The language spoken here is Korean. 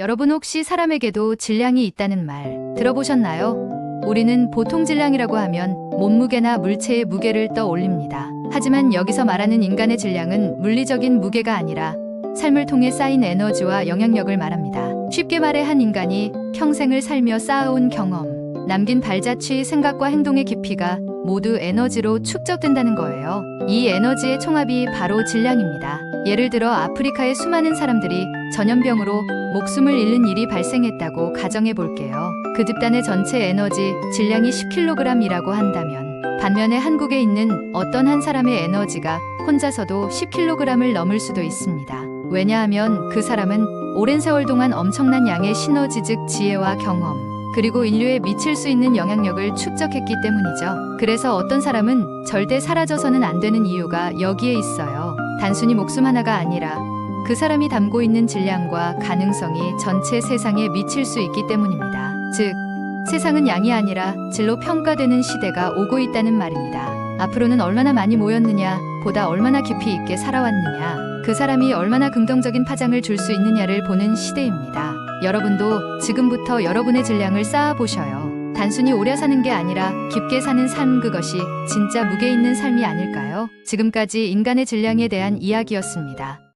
여러분 혹시 사람에게도 질량이 있다는 말 들어보셨나요? 우리는 보통 질량이라고 하면 몸무게나 물체의 무게를 떠올립니다. 하지만 여기서 말하는 인간의 질량은 물리적인 무게가 아니라 삶을 통해 쌓인 에너지와 영향력을 말합니다. 쉽게 말해 한 인간이 평생을 살며 쌓아온 경험, 남긴 발자취, 생각과 행동의 깊이가 모두 에너지로 축적된다는 거예요. 이 에너지의 총합이 바로 질량입니다. 예를 들어 아프리카의 수많은 사람들이 전염병으로 목숨을 잃는 일이 발생했다고 가정해 볼게요. 그 집단의 전체 에너지 질량이 10kg이라고 한다면 반면에 한국에 있는 어떤 한 사람의 에너지가 혼자서도 10kg을 넘을 수도 있습니다. 왜냐하면 그 사람은 오랜 세월 동안 엄청난 양의 시너지 즉 지혜와 경험, 그리고 인류에 미칠 수 있는 영향력을 축적했기 때문이죠. 그래서 어떤 사람은 절대 사라져서는 안 되는 이유가 여기에 있어요. 단순히 목숨 하나가 아니라 그 사람이 담고 있는 질량과 가능성이 전체 세상에 미칠 수 있기 때문입니다. 즉, 세상은 양이 아니라 질로 평가되는 시대가 오고 있다는 말입니다. 앞으로는 얼마나 많이 모였느냐, 보다 얼마나 깊이 있게 살아왔느냐, 그 사람이 얼마나 긍정적인 파장을 줄 수 있느냐를 보는 시대입니다. 여러분도 지금부터 여러분의 질량을 쌓아보셔요. 단순히 오래 사는 게 아니라 깊게 사는 삶 그것이 진짜 무게 있는 삶이 아닐까요? 지금까지 인간의 질량에 대한 이야기였습니다.